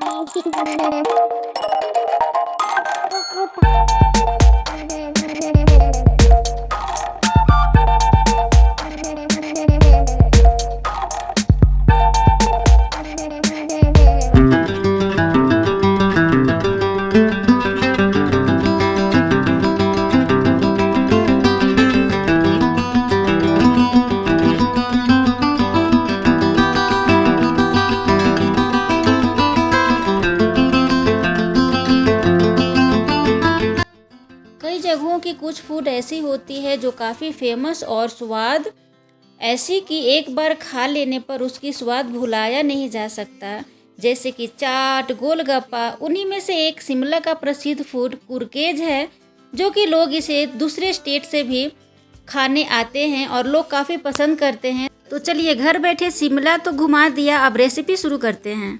कई फ़ूड ऐसी होती है जो काफ़ी फ़ेमस और स्वाद ऐसी कि एक बार खा लेने पर उसकी स्वाद भुलाया नहीं जा सकता। जैसे कि चाट, गोलगप्पा, उन्हीं में से एक शिमला का प्रसिद्ध फ़ूड कुरकेज है, जो कि लोग इसे दूसरे स्टेट से भी खाने आते हैं और लोग काफ़ी पसंद करते हैं। तो चलिए घर बैठे शिमला तो घुमा दिया, अब रेसिपी शुरू करते हैं।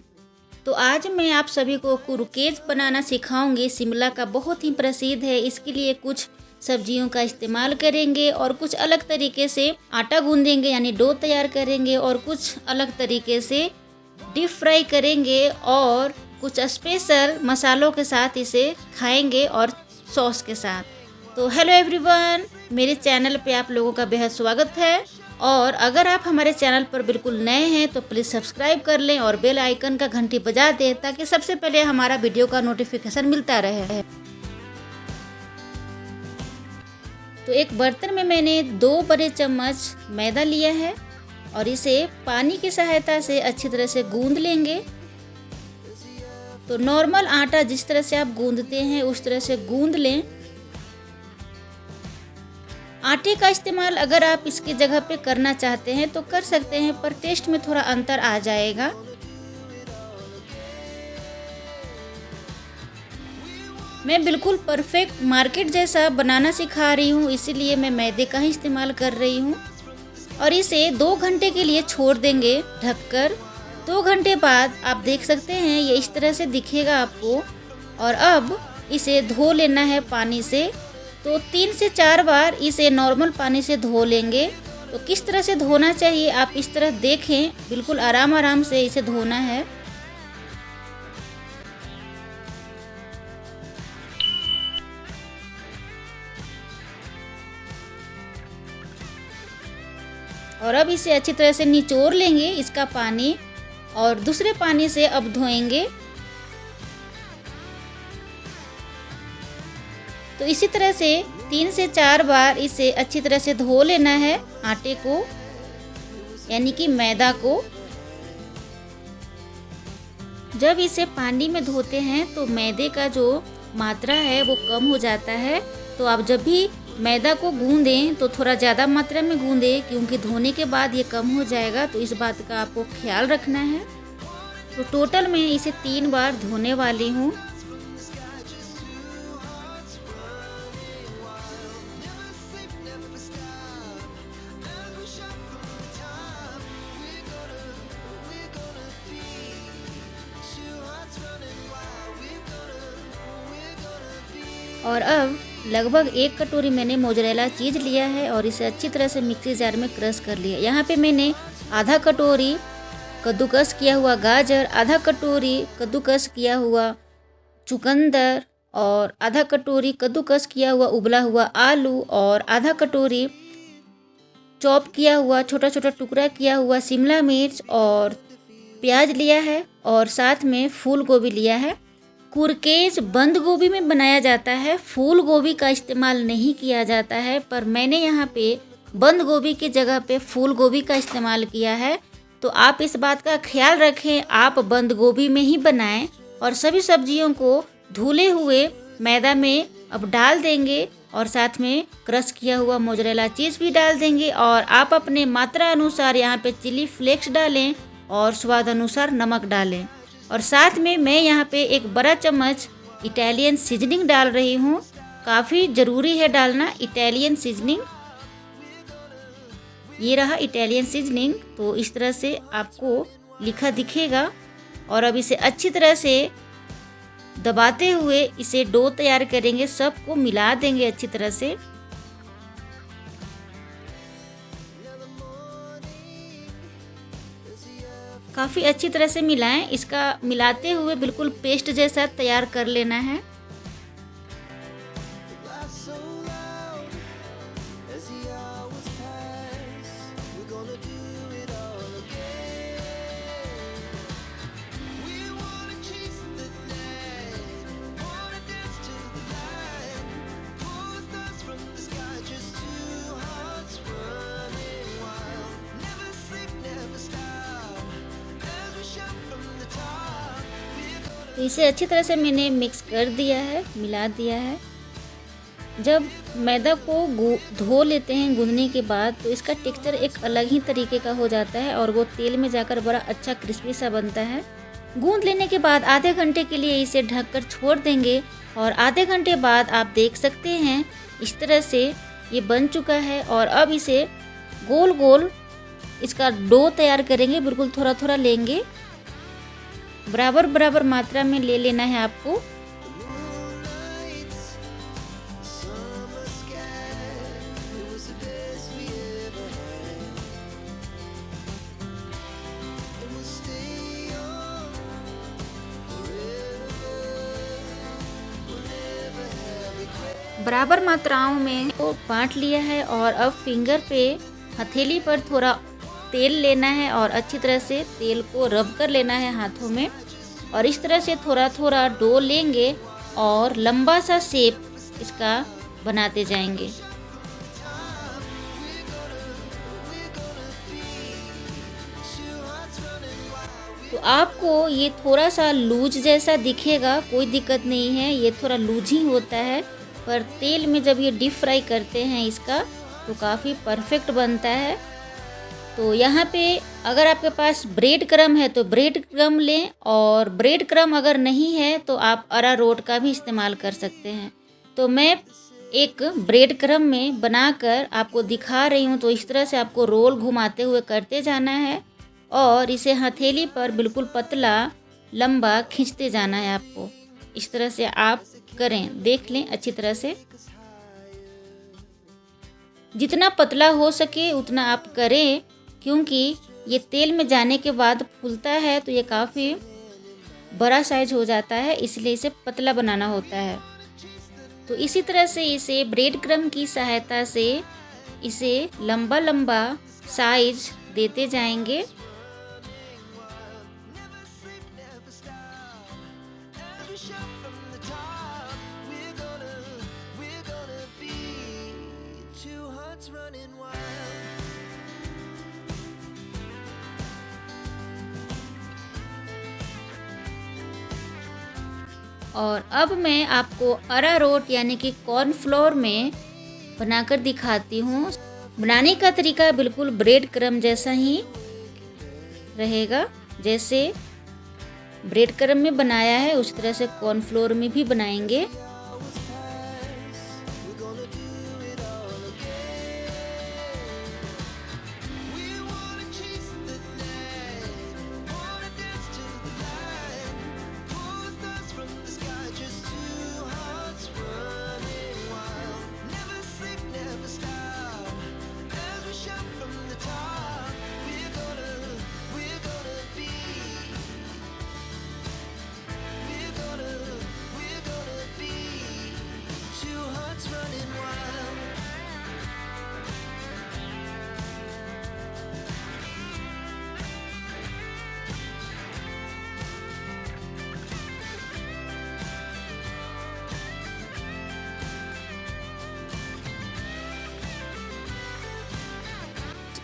तो आज मैं आप सभी को कुरकेज बनाना सिखाऊँगी। शिमला का बहुत ही प्रसिद्ध है, इसके लिए कुछ सब्जियों का इस्तेमाल करेंगे और कुछ अलग तरीके से आटा गूंदेंगे, यानी डो तैयार करेंगे और कुछ अलग तरीके से डीप फ्राई करेंगे और कुछ स्पेशल मसालों के साथ इसे खाएँगे और सॉस के साथ। तो हेलो एवरीवन, मेरे चैनल पे आप लोगों का बेहद स्वागत है और अगर आप हमारे चैनल पर बिल्कुल नए हैं तो प्लीज़ सब्सक्राइब कर लें और बेल आइकन का घंटी बजा दें ताकि सबसे पहले हमारा वीडियो का नोटिफिकेशन मिलता रहे। तो एक बर्तन में मैंने दो बड़े चम्मच मैदा लिया है और इसे पानी की सहायता से अच्छी तरह से गूंद लेंगे। तो नॉर्मल आटा जिस तरह से आप गूंदते हैं, उस तरह से गूंद लें। आटे का इस्तेमाल अगर आप इसकी जगह पे करना चाहते हैं तो कर सकते हैं, पर टेस्ट में थोड़ा अंतर आ जाएगा। मैं बिल्कुल परफेक्ट मार्केट जैसा बनाना सिखा रही हूँ, इसीलिए मैं मैदे का ही इस्तेमाल कर रही हूँ। और इसे दो घंटे के लिए छोड़ देंगे ढककर। दो घंटे बाद आप देख सकते हैं, ये इस तरह से दिखेगा आपको। और अब इसे धो लेना है पानी से। तो तीन से चार बार इसे नॉर्मल पानी से धो लेंगे। तो किस तरह से धोना चाहिए, आप इस तरह देखें। बिल्कुल आराम आराम से इसे धोना है। और अब इसे अच्छी तरह से निचोड़ लेंगे इसका पानी और दूसरे पानी से अब धोएँगे। तो इसी तरह से तीन से चार बार इसे अच्छी तरह से धो लेना है आटे को, यानी कि मैदा को। जब इसे पानी में धोते हैं तो मैदे का जो मात्रा है वो कम हो जाता है। तो आप जब भी मैदा को गूंदें तो थोड़ा ज़्यादा मात्रा में गूंदें, क्योंकि धोने के बाद ये कम हो जाएगा तो इस बात का आपको ख्याल रखना है। तो टोटल मैं इसे तीन बार धोने वाली हूँ। और अब लगभग एक कटोरी मैंने मोजरेला चीज़ लिया है और इसे अच्छी तरह से मिक्सी जार में क्रश कर लिया। यहाँ पे मैंने आधा कटोरी कद्दूकस किया हुआ गाजर, आधा कटोरी कद्दूकस किया हुआ चुकंदर और आधा कटोरी कद्दूकस किया हुआ, उबला हुआ आलू और आधा कटोरी चॉप किया हुआ छोटा छोटा टुकड़ा किया हुआ शिमला मिर्च और प्याज लिया है और साथ में फूल गोभी लिया है। कुरकेज बंद गोभी में बनाया जाता है, फूल गोभी का इस्तेमाल नहीं किया जाता है, पर मैंने यहाँ पे बंद गोभी की जगह पे फूल गोभी का इस्तेमाल किया है। तो आप इस बात का ख्याल रखें, आप बंद गोभी में ही बनाएँ और सभी सब्जियों को धुले हुए मैदा में अब डाल देंगे और साथ में क्रश किया हुआ मोजरेला चीज़ भी डाल देंगे और आप अपने मात्रा अनुसार यहाँ पे चिली फ्लेक्स डालें और स्वाद अनुसार नमक डालें। और साथ में मैं यहाँ पे एक बड़ा चम्मच इटालियन सीजनिंग डाल रही हूँ। काफ़ी ज़रूरी है डालना इटालियन सीजनिंग ये रहा इटालियन सीजनिंग तो इस तरह से आपको लिखा दिखेगा। और अब इसे अच्छी तरह से दबाते हुए इसे डो तैयार करेंगे, सबको मिला देंगे अच्छी तरह से। काफ़ी अच्छी तरह से मिलाएँ। इसका मिलाते हुए बिल्कुल पेस्ट जैसा तैयार कर लेना है। तो इसे अच्छी तरह से मैंने मिक्स कर दिया है, मिला दिया है। जब मैदा को धो लेते हैं गूंदने के बाद तो इसका टेक्सचर एक अलग ही तरीके का हो जाता है और वो तेल में जाकर बड़ा अच्छा क्रिस्पी सा बनता है। गूंद लेने के बाद आधे घंटे के लिए इसे ढककर छोड़ देंगे और आधे घंटे बाद आप देख सकते हैं, इस तरह से ये बन चुका है और अब इसे गोल गोल इसका डो तैयार करेंगे, बिल्कुल थोड़ा थोड़ा लेंगे। बराबर बराबर मात्रा में ले लेना है आपको। बराबर मात्राओं में को बांट लिया है और अब फिंगर पे हथेली पर थोड़ा तेल लेना है और अच्छी तरह से तेल को रब कर लेना है हाथों में। और इस तरह से थोड़ा थोड़ा डो लेंगे और लंबा सा शेप इसका बनाते जाएँगे। तो आपको ये थोड़ा सा लूज जैसा दिखेगा, कोई दिक्कत नहीं है, ये थोड़ा लूज ही होता है। पर तेल में जब ये डीप फ्राई करते हैं इसका तो काफ़ी परफेक्ट बनता है। तो यहाँ पे अगर आपके पास ब्रेड क्रम है तो ब्रेड क्रम लें और ब्रेड क्रम अगर नहीं है तो आप अरा रोट का भी इस्तेमाल कर सकते हैं। तो मैं एक ब्रेड क्रम में बनाकर आपको दिखा रही हूँ। तो इस तरह से आपको रोल घुमाते हुए करते जाना है और इसे हथेली पर बिल्कुल पतला, लंबा खींचते जाना है आपको। इस तरह से आप करें। देख लें अच्छी तरह से। जितना पतला हो सके उतना आप करें। क्योंकि ये तेल में जाने के बाद फूलता है तो ये काफ़ी बड़ा साइज़ हो जाता है, इसलिए इसे पतला बनाना होता है। तो इसी तरह से इसे ब्रेड क्रम की सहायता से इसे लंबा लंबा साइज़ देते जाएँगे। और अब मैं आपको अरारोट यानी कि कॉर्नफ्लोर में बनाकर दिखाती हूँ। बनाने का तरीका बिल्कुल ब्रेड क्रम जैसा ही रहेगा, जैसे ब्रेड क्रम में बनाया है, उस तरह से कॉर्नफ्लोर में भी बनाएँगे।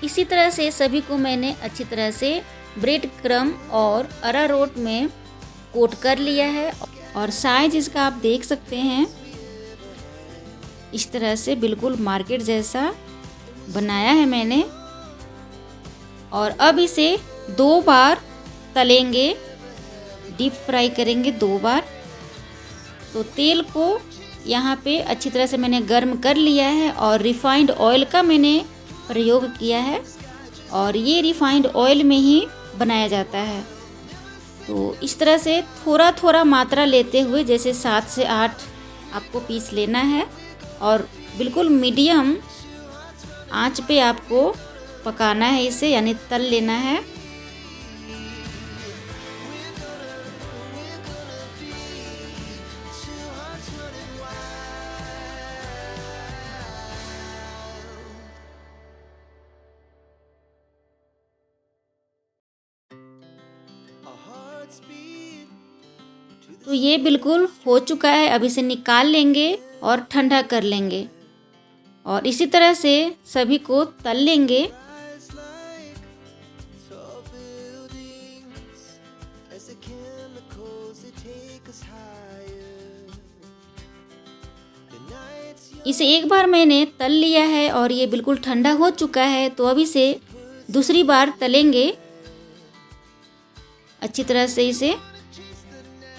इसी तरह से सभी को मैंने अच्छी तरह से ब्रेड क्रम और अरारोट में कोट कर लिया है और साइज़ इसका आप देख सकते हैं। इस तरह से बिल्कुल मार्केट जैसा बनाया है मैंने। और अब इसे दो बार तलेंगे डीप फ्राई करेंगे दो बार। तो तेल को यहाँ पे अच्छी तरह से मैंने गर्म कर लिया है और रिफाइंड ऑयल का मैंने प्रयोग किया है और ये रिफाइंड ऑयल में ही बनाया जाता है। तो इस तरह से थोड़ा थोड़ा मात्रा लेते हुए जैसे सात से आठ आपको पीस लेना है और बिल्कुल मीडियम आँच पे आपको पकाना है इसे, यानी तल लेना है। ये बिल्कुल हो चुका है, अब इसे निकाल लेंगे और ठंडा कर लेंगे। और इसी तरह से सभी को तल लेंगे। इसे एक बार मैंने तल लिया है और ये बिल्कुल ठंडा हो चुका है तो अब इसे दूसरी बार तलेंगे। अच्छी तरह से इसे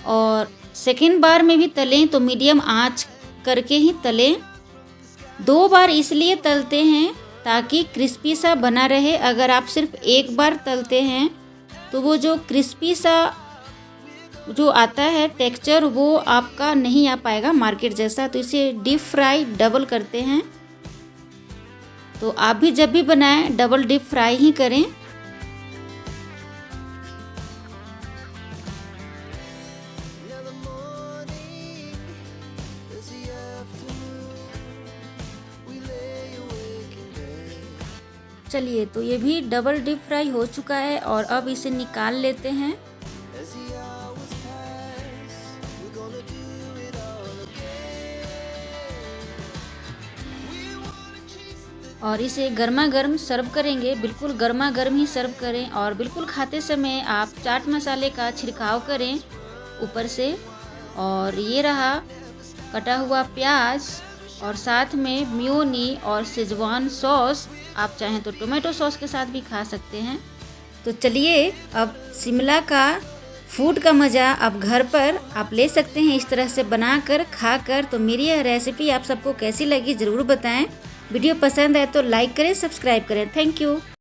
और सेकेंड बार में भी तलें तो मीडियम आँच करके ही तलें। दो बार इसलिए तलते हैं ताकि क्रिस्पी सा बना रहे। अगर आप सिर्फ़ एक बार तलते हैं तो वो जो क्रिस्पी सा जो आता है, टेक्सचर वो आपका नहीं आ पाएगा मार्केट जैसा। तो इसे डीप फ्राई डबल करते हैं। तो आप भी जब भी बनाएँ, डबल डीप फ्राई ही करें। चलिए तो ये भी डबल डीप फ्राई हो चुका है और अब इसे निकाल लेते हैं। और इसे गर्मा गर्म सर्व करेंगे, बिल्कुल गर्मा गर्म ही सर्व करें और बिल्कुल खाते समय आप चाट मसाले का छिड़काव करें ऊपर से। और ये रहा कटा हुआ प्याज। और साथ में म्योनी और सिजवान सॉस, आप चाहें तो टोमेटो सॉस के साथ भी खा सकते हैं। तो चलिए, अब शिमला का फ़ूड का मज़ा आप घर पर आप ले सकते हैं इस तरह से बना कर खा कर तो मेरी यह रेसिपी आप सबको कैसी लगी ज़रूर बताएँ। वीडियो पसंद आए तो लाइक करें सब्सक्राइब करें। Thank you